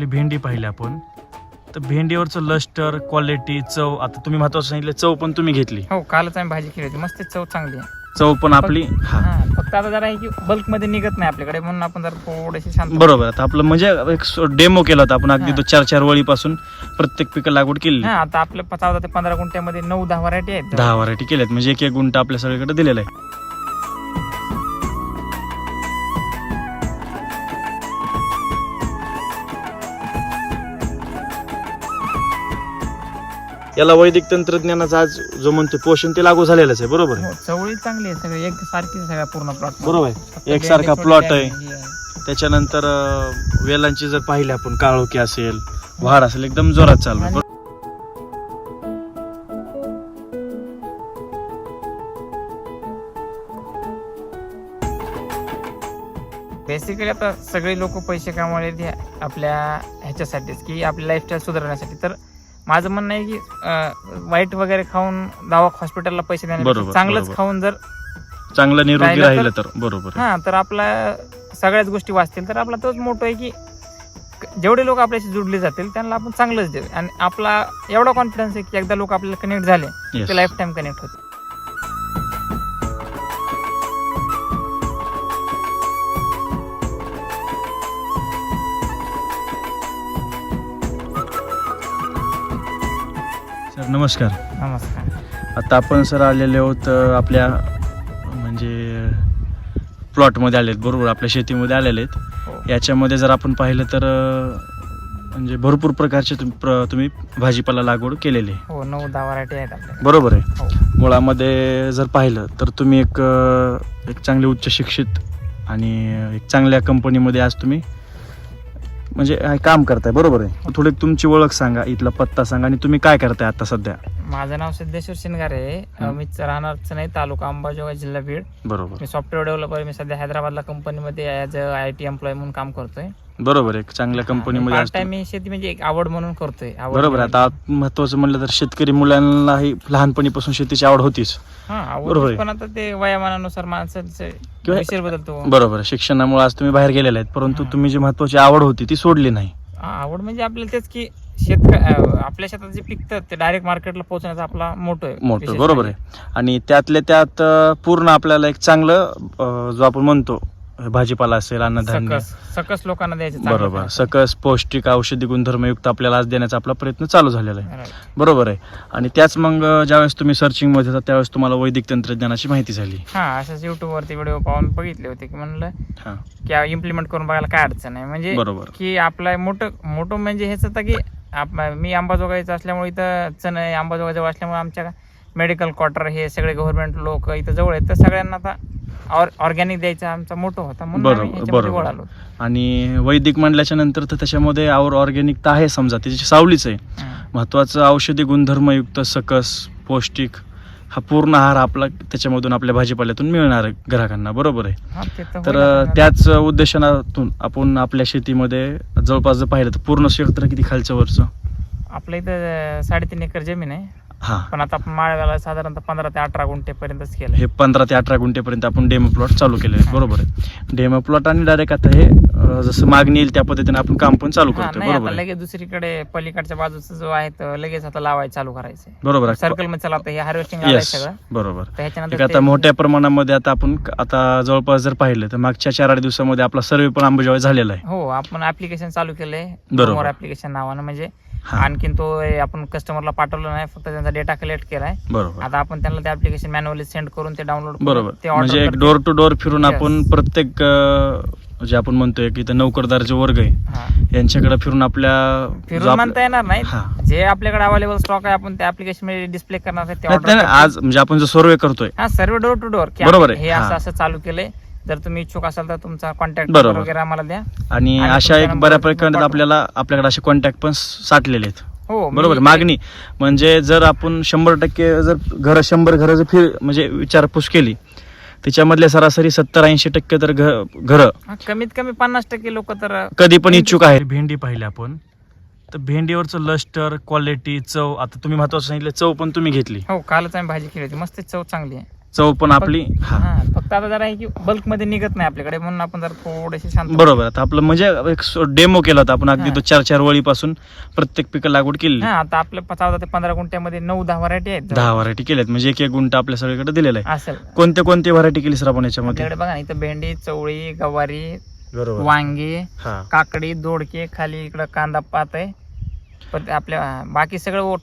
आपली भेंडी पाहिली आपण. तर भेंडीवरचं लस्टर क्वालिटी चव आता तुम्ही महत्वाचं सांगितलं चव पण तुम्ही घेतली. हो कालच आम्ही भाजी केली होती. मस्त चव चांगली आहे. चव पण आपली हा. हा फक्त आता जरा की बल्कमध्ये निघत नाही आपल्याकडे म्हणून आपण जरा थोडेसे शांत बरोबर आता आपलं म्हणजे एक डेमो केला होता आपण अगदी. तो चार चार वळीपासून. प्रत्येक पिकं लागवड केली हा आता आपल्या चौदा ते पंधरा गुंठ्यामध्ये नऊ दहा व्हरायटी आहेत. दहा व्हरायटी केल्यात. म्हणजे एक एक गुंट आपल्या सगळीकडे दिलेला आहे. याला वैदिक तंत्रज्ञानाचा आज जो म्हणतो पोषण ते लागू झालेलंच आहे बरोबर? आहे हो, चवळी चांगली आहे सगळी एक सारखी सगळ्या पूर्ण प्लॉट बरोबर आहे. एकसारखा प्लॉट आहे. त्याच्यानंतर अं, वेलांची जर पाहिले आपण काळोखी असेल वाढ असेल एकदम जोरात चालू आहे. बेसिकली आता सगळे लोक पैसे कमवले ते आपल्या ह्याच्यासाठीच की आपली लाईफस्टाईल सुधारण्यासाठी. तर माझं म्हणणं आहे की वाईट वगैरे खाऊन दवा हॉस्पिटलला पैसे बरोबर, देण्यापेक्षा चांगलंच बरोबर. खाऊन जर चांगलं निरोगी राहिलं तर- राहिलं तर बरोबर आहे. हा तर आपला सगळ्याच गोष्टी वाचतील तर आपला तोच मोठं आहे की जेवढे लोक आपल्याशी जुडले जातील त्यांना आपण चांगलंच देऊ आणि आपला एवढा कॉन्फिडन्स आहे की एकदा लोक आपल्याला कनेक्ट झाले Yes. ते लाईफ टाईम कनेक्ट होते नमस्कार. नमस्कार. आता आपण सर आलेले आहोत अं, आपल्या म्हणजे प्लॉटमध्ये आलेत बरोबर आपल्या शेतीमध्ये आलेले आहेत. हो. याच्यामध्ये जर आपण पाहिलं तर अं, म्हणजे भरपूर प्रकारचे तुम- प्र- तुम्ही भाजीपाला लागवड केलेली आहे. हो नऊ दहा व्हरायटी आहेत आपल्याकडे बरोबर आहे. हो. मुळामध्ये जर पाहिलं तर तुम्ही एक अं, एक चांगले उच्च शिक्षित आणि एक चांगल्या कंपनीमध्ये आज तुम्ही म्हणजे हे काम करताय बरोबर आहे. थोडी तुमची ओळख सांगा इथला पत्ता सांगा आणि तुम्ही काय करताय आता सध्या? माझं नाव सिद्धेश्वर शिनगारे आहे. मी राहणार नाही तालुका अंबाजोगाई जिल्हा बीड. बरोबर. मी सॉफ्टवेअर डेव्हलपर मी सध्या हैदराबादला कंपनीमध्ये as a I T employee म्हणून काम करतोय. बरोबर आहे चांगल्या कंपनीमध्ये मी शेती म्हणजे एक आवड म्हणून करतोय बरोबर आहे. म्हणून. आता महत्वाचं म्हणलं तर शेतकरी मुलांनाही लहानपणीपासून शेतीची आवड होतीच. बरोबर आवड आहे. पण आता ते वयामानानुसार माणसाचं किंवा- विषय बदलतो बरोबर आहे. शिक्षणामुळे आज तुम्ही बाहेर गेलेले आहेत परंतु हा. तुम्ही जी महत्वाची आवड होती ती सोडली नाही आवड म्हणजे आपल्याला तेच की शेतक अं, आपल्या शेतात जे पिकतं ते डायरेक्ट मार्केटला पोहोचण्याचा आपला मोठं आहे मोठं विशेष बरोबर म्हणजे. आहे आणि त्यातल्या त्यात अं, पूर्ण आपल्याला एक चांगलं अं, जो आपण म्हणतो भाजीपाला असेल अन्नधान्य. सकस सकस लोकांना द्यायचं चांगलं बरोबर. सकस पौष्टिक औषधी गुणधर्मयुक्त आपल्याला आज देण्याचा आपला प्रयत्न चालू झालेला आहे. Right. बरोबर आहे. आणि त्याच मग अं, ज्यावेळेस तुम्ही सर्चिंगमध्ये होता त्यावेळेस तुम्हाला वैदिक तंत्रज्ञानाची माहिती झाली. हा असंच युट्यूब वरती व्हिडिओ पाहून बघितले होते की म्हणलं हा. की इम्प्लिमेंट करून बघायला काय अडचण आहे. म्हणजे बरोबर. की आपलं मोठं मोठं म्हणजे हेच होतं की आप मी अंबाजोगाईचं असल्यामुळे इथं चण अंबाजोगाई जवळ असल्यामुळे आमच्या मेडिकल क्वार्टर हे सगळे गव्हर्नमेंट लोक इथं जवळ आहेत. तर सगळ्यांना आता ऑर्गॅनिक द्यायचा आमचा मोठं होता म्हणून आम्ही बरोबर ह्याच्यामध्ये बरोबर. वळालो. आणि वैदिक म्हणल्याच्या नंतर तर त्याच्यामध्ये आवर ऑर्गॅनिक तर आहे समजा त्याची सावलीच आहे. हं. महत्वाचं औषधी गुणधर्मयुक्त सकस पौष्टिक हा पूर्ण आहार आपला त्याच्यामधून आपल्या भाजीपाल्यातून मिळणार आहे ग्राहकांना बरोबर आहे. हा, ते तर तर होईल आता. त्याच उद्देशनातून आपण आपल्या शेतीमध्ये जवळपास जर पाहिलं तर पूर्ण क्षेत्र किती खालचं वरचं? आपल्या इथं साडेतीन एकर जमीन आहे. हा. पण आता आपण माळव्याला साधारणतः पंधरा ते अठरा गुंठेपर्यंतच केलं हे पंधरा ते अठरा गुंठेपर्यंत आपण डेमो प्लॉट चालू केले बरोबर आहे. डेमो प्लॉट आणि डायरेक्ट आता हे अं, जसं मागणी येईल त्या पद्धतीने आपण काम पण चालू हा, करतो नाही बरोबर आता आहे. लगेच दुसरीकडे पलीकडच्या बाजूचा जो आहे तो लगेच आता लावायचं चालू करायचं बरोबर आहे. सर्कलमध्ये चला आता हे हार्वेस्टिंग आलंय येस सगळं. बरोबर. तर ह्याच्यानंतर ठीक आहे, ते- आता मोठ्या प्रमाणामध्ये आता आपण क- आता जवळपास जर पाहिलं तर मागच्या चार आठ दिवसामध्ये आपला सर्वे पण अंबाजोगाई झालेला आहे. हो आपण ऍप्लिकेशन चालू केलंय. बरोबर. ऍप्लिकेशन नावानं. म्हणजे हा. आणखीन तो हे आपण कस्टमरला पाठवलं नाही फक्त त्यांचा डेटा कलेक्ट केलाय. बरोबर. आता आपण त्यांना ते ऍप्लिकेशन मॅन्युअली सेंड करून ते डाउनलोड बरोबर. ते म्हणजे एक. डोर टू डोर फिरून Yes. आपण प्रत्येक अं, जे आपण म्हणतोय की इथं नोकरदार जे वर्ग आहे. यांच्याकडे फिरून आपल्या जो फिरून आपल्या- म्हणता येणार नाही. जे आपल्याकडे अवेलेबल स्टॉक आहे आपण त्या ऍप्लिकेशनमध्ये डिस्प्ले करणार ते नाही, order नाही, आज म्हणजे आपण जो सर्वे करतोय. हा सर्व डोर टू डोर बरोबर आहे, हे असं हा. असं चालू केलंय. जर तुम्ही इच्छुक असाल तर तुमचा कॉन्टॅक्ट बरोबर. वगैरे आम्हाला द्या. आणि आणि अशा एक बऱ्यापैकी पाठवा. आपल्याला आपल्याकडे असे कॉन्टॅक्ट पण साठलेले आहेत. हो मी- बरोबर मागणी. म्हणजे जर आपण शंभर टक्के जर घर शंभर घरं जर फिर म्हणजे विचारपूस केली त्याच्यामधले सरासरी सत्तर ऐंशी टक्के तर घर. हा, कमीत कमी पन्नास टक्के लोक तर कधी पण इच्छुक आहे भेंडी पाहिली आपण. तर भेंडीवरचं लस्टर क्वालिटी चव आता तुम्ही महत्वाचं सांगितलं चव पण तुम्ही घेतली. हो कालच आम्ही भाजी केली होती. मस्त चव चांगली आहे. चव पण आपली हा. हा फक्त आता जरा आहे की बल्कमध्ये निघत नाही आपल्याकडे म्हणून आपण जरा थोडेसे शांत बरोबर आता आपलं म्हणजे एक डेमो केला होता आपण अगदी. तो चार चार वळीपासून प्रत्येक पिकं लागवड केली हा आता आपल्या चौदा ते पंधरा गुंठ्यामध्ये नऊ दहा व्हरायटी आहेत. दहा व्हरायटी केल्यात म्हणजे एक एक गुंठ आपल्या सगळीकडे दिलेला आहे. असेल. कोणते कोणते व्हरायटी केली सर आपण याच्यामध्ये? आपल्याकडे बघा ना इथं भेंडी चवळी गवारी बरोबर. वांगी हा. काकडी दोडके खाली इकडं कांदा पात आहे. पण आपल्या बाकी सगळं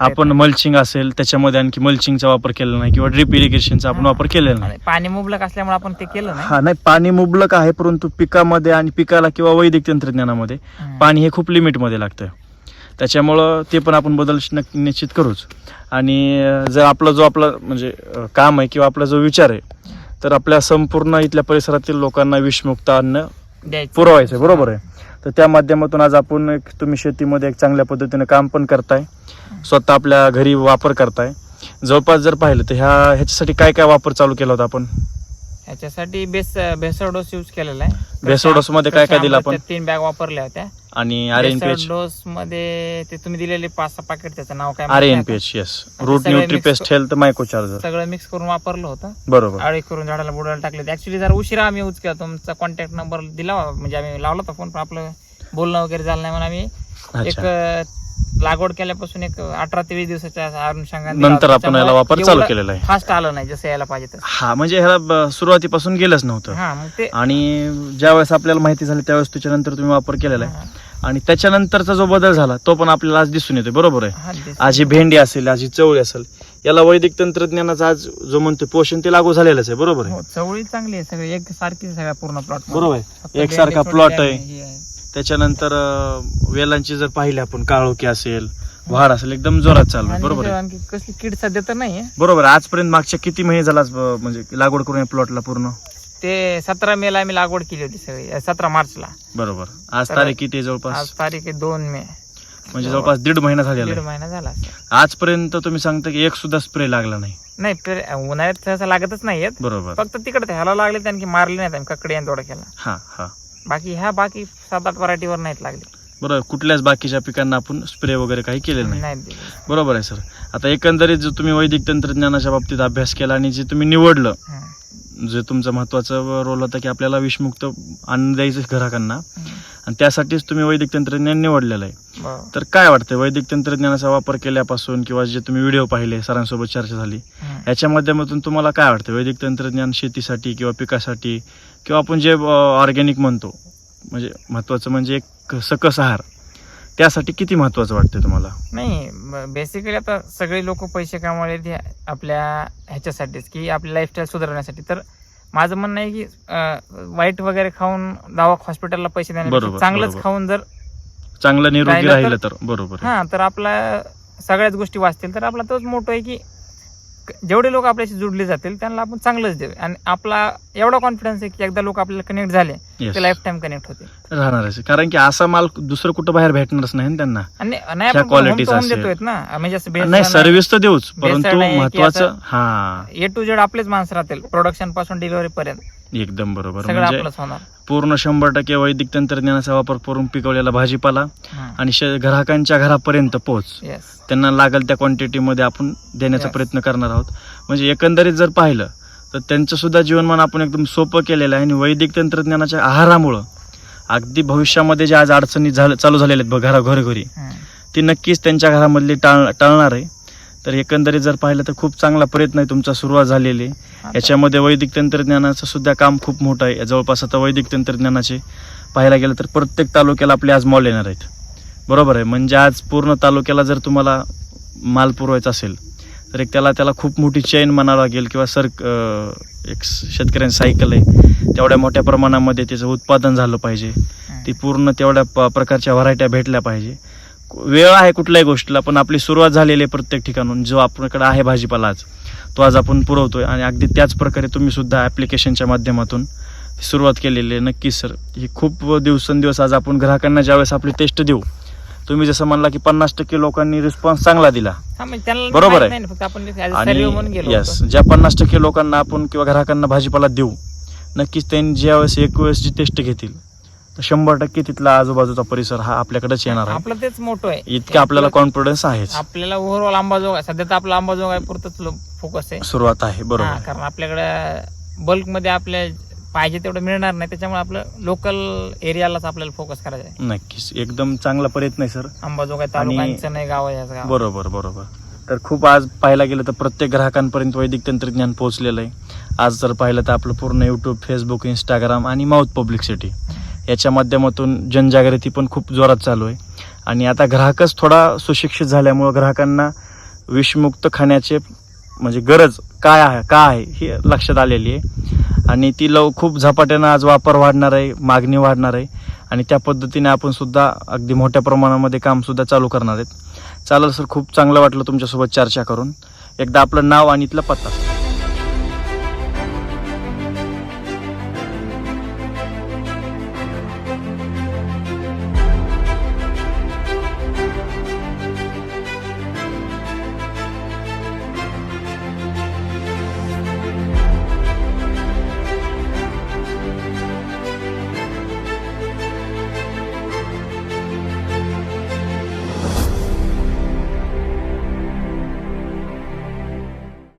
आपण मल्चिंग असेल त्याच्यामध्ये आणखी मल्चिंगचा वापर केलेला नाही किंवा ड्रिप इरिगेशनचा आपण. वापर केलेला नाही. पाणी मुबलक असल्यामुळे आपण ते केलं नाही. हा नाही पाणी मुबलक आहे परंतु पिकामध्ये आणि पिकाला किंवा वैदिक तंत्रज्ञानामध्ये. पाणी हे खूप लिमिटमध्ये लागतं त्याच्यामुळं ते पण आपण बदल निश्चित करूच. आणि जर आपला जो आपला म्हणजे काम आहे किंवा आपला जो विचार आहे तर आपल्या संपूर्ण इथल्या परिसरातील लोकांना विषमुक्त अन्न पुरवायचं आहे बरोबर आहे? तर त्या माध्यमातून आज आपण एक तुम्ही शेतीमध्ये एक चांगल्या पद्धतीने काम पण करताय. स्वतः आपल्या घरी वापर करताय. जवळपास जर पाहिलं तर ह्या ह्याच्यासाठी काय काय वापर चालू केला होता आपण? ह्याच्यासाठी बेस भेसळ डोस यूज केलेला आहे. भेसळ डोस मध्ये काय काय दिलं आपण? तीन बॅग वापरल्या होत्या. आणि R N P H dose मध्ये ते तुम्ही दिलेले पाच सहा पाकिट त्याचं नाव काय R N P. H yes root सगळे nutri mix paste health myco charger सगळं मिक्स करून वापरलं होतं. बरोबर. आळी करून झाडाला बुडायला टाकले. ऍक्च्युली जरा उशिरा आम्ही यूज केला. तुमचा कॉन्टॅक्ट नंबर दिला. म्हणजे आम्ही लावला होता फोन पण आपलं बोलणं वगैरे झालं नाही म्हणून आम्ही एक अच्छा. अं, लागवड केल्यापासून एक अठरा ते वीस दिवसाच्या अनुषंगाने नंतर आपण याला वापर चालू केलेला आहे. फास्ट आलं नाही जसं यायला पाहिजे तसं. हा म्हणजे ह्याला सुरुवातीपासून गेलंच नव्हतं. हा मग ते आणि ज्यावेळेस आपल्याला माहिती झाली त्यावेळेस त्याच्यानंतर तुम्ही वापर केलेला आहे. आणि त्याच्यानंतरचा जो बदल झाला तो पण आपल्याला आज दिसून येतोय बरोबर आहे? हा, दिस- आज ही भेंडी असेल आज ही चवळी असेल याला वैदिक तंत्रज्ञानाचा आज जो म्हणतो पोषण ते लागू झालेलंच आहे बरोबर आहे? हो चवळी चांगली आहे सगळी एक सारखी सगळ्या पूर्ण प्लॉट बरोबर आहे. एकसारखा प्लॉट आहे. त्याच्यानंतर वेलांची जर पाहिले आपण काळोखी असेल वाढ असेल एकदम जोरात चालू आहे बरोबर आहे. आणखी कसली कीड सध्या तर नाहीये. बरोबर आहे. आजपर्यंत मागच्या किती महिने झाला म्हणजे लागवड करून या प्लॉटला पूर्ण? ते सतरा मे ला आम्ही लागवड केली होती सगळी सतरा मार्चला. बरोबर. आज तर- तारीख किती आहे जवळपास? आज तारीख आहे दोन मे. म्हणजे जवळपास दीड महिना झालेला दीड आहे महिना झाला असेल. आजपर्यंत तुम्ही सांगता की एक सुद्धा स्प्रे लागला नाही. नाही उन्हाळ्यात सहसा लागतच नाहीयेत. बरोबर. फक्त तिकडे ह्याला लागले त्यांनी मारले नाहीत आम्ही ककडे आणि केला हा हा. बाकी ह्या बाकी सात आठ व्हरायटीवर नाहीत लागले बरोबर कुठल्याच बाकीच्या पिकांना आपण स्प्रे वगैरे काही केलेलं नाही नाहीत दिले. बरोबर आहे सर आता एकंदरीत जो तुम्ही वैदिक तंत्रज्ञानाच्या बाबतीत अभ्यास केला आणि जे तुम्ही निवडलं हं. जे तुमचा महत्त्वाचा रोल होता की आपल्याला विषमुक्त अन्न द्यायचं ग्राहकांना हं. आणि त्यासाठीच तुम्ही वैदिक तंत्रज्ञान निवडलेलं आहे. तर काय वाटतं वैदिक तंत्रज्ञानाचा वापर केल्यापासून किंवा जे तुम्ही व्हिडिओ पाहिले सरांसोबत चर्चा झाली. याच्या माध्यमातून तुम्हाला काय वाटतं वैदिक तंत्रज्ञान शेतीसाठी किंवा पिकासाठी किंवा आपण जे ऑर्गॅनिक म्हणतो म्हणजे महत्वाचं म्हणजे एक सकस आहार त्यासाठी किती महत्वाचं वाटतं तुम्हाला? नाही बेसिकली आता सगळे लोक पैसे कमावले ते आपल्या ह्याच्यासाठीच की आपली लाईफस्टाईल सुधारण्यासाठी. तर माझं म्हणणं आहे की वाईट वगैरे खाऊन दवा हॉस्पिटलला पैसे देण्यापेक्षा चांगलंच. खाऊन जर चांगलं निरोगी राहिलं तर- बरोबर. हा तर आपला सगळ्याच गोष्टी वाचतील तर आपला तोच मोठो आहे क- जेवढे लोक आपल्याशी जुडले जातील त्यांना आपण चांगलंच देऊ. आणि आपला एवढा कॉन्फिडन्स आहे की एकदा लोक आपल्याला कनेक्ट झाले Yes. ते लाईफ टाइम कनेक्ट होते राहणार आहे. कारण की असा माल दुसरं कुठं बाहेर भेटणारच नाही ना त्यांना. आणि नाही ह्या आपण qualities home to home असेल. देतोय ना? म्हणजे असं नाही भेसळ सर्व्हिस तर देऊच परंतु की महत्वाचं हा. ए टू जेड आपलेच माणसं राहतील प्रोडक्शनपासून डिलिव्हरी पर्यंत. एकदम बरोबर सगळं म्हणजे आपलंच होणार पूर्ण शंभर टक्के वैदिक तंत्रज्ञानाचा वापर करून पिकवलेला भाजीपाला हा. आणि श- ग्राहकांच्या घरापर्यंत पोहोच. त्यांना लागेल त्या क्वांटिटीमध्ये आपण देण्याचा Yes. प्रयत्न करणार आहोत म्हणजे एकंदरीत जर पाहिलं तर त्यांचं सुद्धा जीवनमान आपण एकदम सोपं केलेलं आहे आणि वैदिक तंत्रज्ञानाच्या आहारामुळं अगदी भविष्यामध्ये ज्या आज अडचणी झाल चालू झालेल्या आहेत बघ घरा घरोघरी हम्म. ती नक्कीच त्यांच्या घरामधली टाळ टाळणार आहे तर एकंदरीत जर पाहिलं तर खूप चांगला प्रयत्न आहे तुमचा सुरुवात झालेली याच्यामध्ये वैदिक तंत्रज्ञानाचं सुद्धा काम खूप मोठं आहे. जवळपास आता वैदिक तंत्रज्ञानाचे पाहायला गेलं तर प्रत्येक तालुक्याला आपले आज मॉल येणार आहेत. बरोबर आहे. म्हणजे आज पूर्ण तालुक्याला जर तुम्हाला माल पुरवायचा असेल तर एक त्याला त्याला खूप मोठी चेन म्हणावं लागेल किंवा सर एक शेतकऱ्यांची सायकल आहे. तेवढ्या मोठ्या प्रमाणामध्ये त्याचं उत्पादन झालं पाहिजे. ती पूर्ण तेवढ्या प- प्रकारच्या व्हरायट्या भेटल्या पाहिजे. वेळ आहे कुठल्याही गोष्टीला पण आपली सुरुवात झालेली आहे प्रत्येक ठिकाणून जो आपल्याकडे आहे भाजीपाला आज तो आज आपण पुरवतोय आणि अगदी त्याच प्रकारे तुम्ही सुद्धा ॲप्लिकेशनच्या माध्यमातून सुरुवात केलेली आहे नक्कीच सर ही खूप दिवसेंदिवस आज आपण ग्राहकांना ज्यावेळेस आपली टेस्ट देऊ तुम्ही जसं म्हणला की पन्नास टक्के लोकांनी रिस्पॉन्स चांगला दिला म्हणजे बरोबर आहे. आणि यस. ज्या पन्नास टक्के लोकांना आपण किंवा ग्राहकांना भाजीपाला देऊ नक्कीच त्यांनी ज्या वेळेस एक वेळेस जी टेस्ट घेतील तर शंभर टक्के तिथला आजूबाजूचा परिसर हा आपल्याकडेच येणार आहे. आपलं तेच मोठं आहे. इतकं आपल्याला कॉन्फिडन्स आहेच. आपल्याला ओव्हरऑल अंबाजोगाई सध्या तर आपला अंबाजोगाई पुरतच फोकस आहे. सुरुवात आहे हा, बरोबर. कारण आपल्याकडे बल्कमध्ये आपल्या पाहिजे तेवढं मिळणार नाही त्याच्यामुळे आपलं लोकल एरियालाच आपल्याला फोकस करायचं आहे. नक्कीच. एकदम चांगला प्रयत्न आहे सर. अंबाजोगाई तालुका आणि- चनई गाव आहे याचं गाव. बरोबर बरोबर. तर खूप आज पाहायला गेलं तर प्रत्येक ग्राहकांपर्यंत वैदिक तंत्रज्ञान पोहोचलेलं आहे. आज जर पाहिलं तर आपलं पूर्ण यूट्यूब फेसबुक इंस्टाग्राम आणि माउथ पब्लिसिटी याच्या माध्यमातून जनजागृती पण खूप जोरात चालू आहे. आणि आता ग्राहकच थोडा सुशिक्षित झाल्यामुळं ग्राहकांना विषमुक्त खाण्याचे म्हणजे गरज काय आहे का आहे ही लक्षात आलेली आहे. आणि ती लव खूप झपाट्यानं आज वापर वाढणार आहे मागणी वाढणार आहे. आणि त्या पद्धतीने आपण सुद्धा अगदी मोठ्या प्रमाणामध्ये कामसुद्धा चालू करणार आहेत. चालेल सर खूप चांगलं वाटलं तुमच्यासोबत चर्चा करून. एकदा आपलं नाव आणि इथला पत्ता.